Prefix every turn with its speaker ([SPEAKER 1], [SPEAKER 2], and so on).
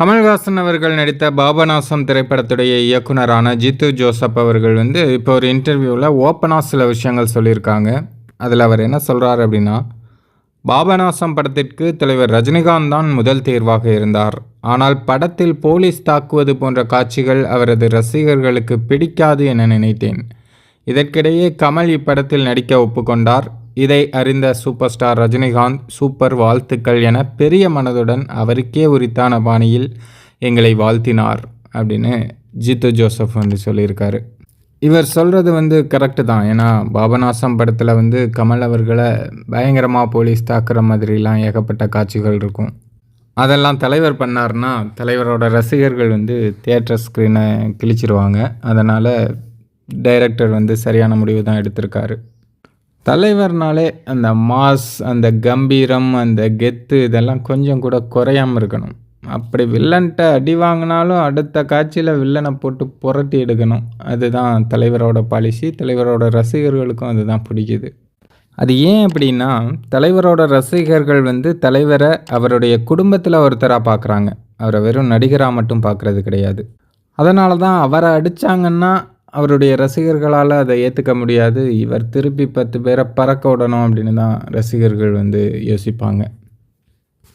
[SPEAKER 1] கமல்ஹாசன் அவர்கள் நடித்த பாபநாசம் திரைப்படத்துடைய இயக்குனரான ஜித்து ஜோசப் அவர்கள் வந்து இப்போ ஒரு இன்டர்வியூவில் ஓப்பனாக சில விஷயங்கள் சொல்லியிருக்காங்க. அதில் அவர் என்ன சொல்கிறார் அப்படின்னா பாபநாசம் படத்திற்கு தலைவர் ரஜினிகாந்த் தான் முதல் தேர்வாக இருந்தார். ஆனால் படத்தில் போலீஸ் தாக்குவது போன்ற காட்சிகள் அவரது ரசிகர்களுக்கு பிடிக்காது என நினைத்தேன். இதற்கிடையே கமல் இப்படத்தில் நடிக்க ஒப்புக்கொண்டார். இதை அறிந்த சூப்பர் ஸ்டார் ரஜினிகாந்த் சூப்பர் வாழ்த்துக்கள் என பெரிய மனதுடன் அவருக்கே உரித்தான பாணியில் எங்களை வாழ்த்தினார் அப்படின்னு ஜித்து ஜோசப் வந்து சொல்லியிருக்காரு. இவர் சொல்கிறது வந்து கரெக்டு தான். ஏன்னா பாபநாசம் படத்தில் வந்து கமல் அவர்களை பயங்கரமாக போலீஸ் தாக்குற மாதிரிலாம் ஏகப்பட்ட காட்சிகள் இருக்கும். அதெல்லாம் தலைவர் பண்ணார்னா தலைவரோட ரசிகர்கள் வந்து தியேட்டர் ஸ்க்ரீனை கிழிச்சிருவாங்க. அதனால் டைரக்டர் வந்து சரியான முடிவு தான் எடுத்திருக்காரு. தலைவர்னாலே அந்த மாஸ் அந்த கம்பீரம் அந்த கெத்து இதெல்லாம் கொஞ்சம் கூட குறையாமல் இருக்கணும். அப்படி வில்லன்ட்ட அடி வாங்கினாலும் அடுத்த காட்சியில் வில்லனை போட்டு புரட்டி எடுக்கணும். அதுதான் தலைவரோட பாலிசி தலைவரோட ரசிகர்களுக்கும் அதுதான் பிடிக்குது. அது ஏன் அப்படின்னா தலைவரோட ரசிகர்கள் வந்து தலைவரை அவருடைய குடும்பத்தில் ஒருத்தராக பார்க்குறாங்க அவரை வெறும் நடிகராக மட்டும் பார்க்குறது கிடையாது. அதனால தான் அவரை அடித்தாங்கன்னா அவருடைய ரசிகர்களால் அதை ஏற்றுக்க முடியாது. இவர் திருப்பி பத்து பேரை பறக்க விடணும் அப்படின்னு தான் ரசிகர்கள் வந்து யோசிப்பாங்க.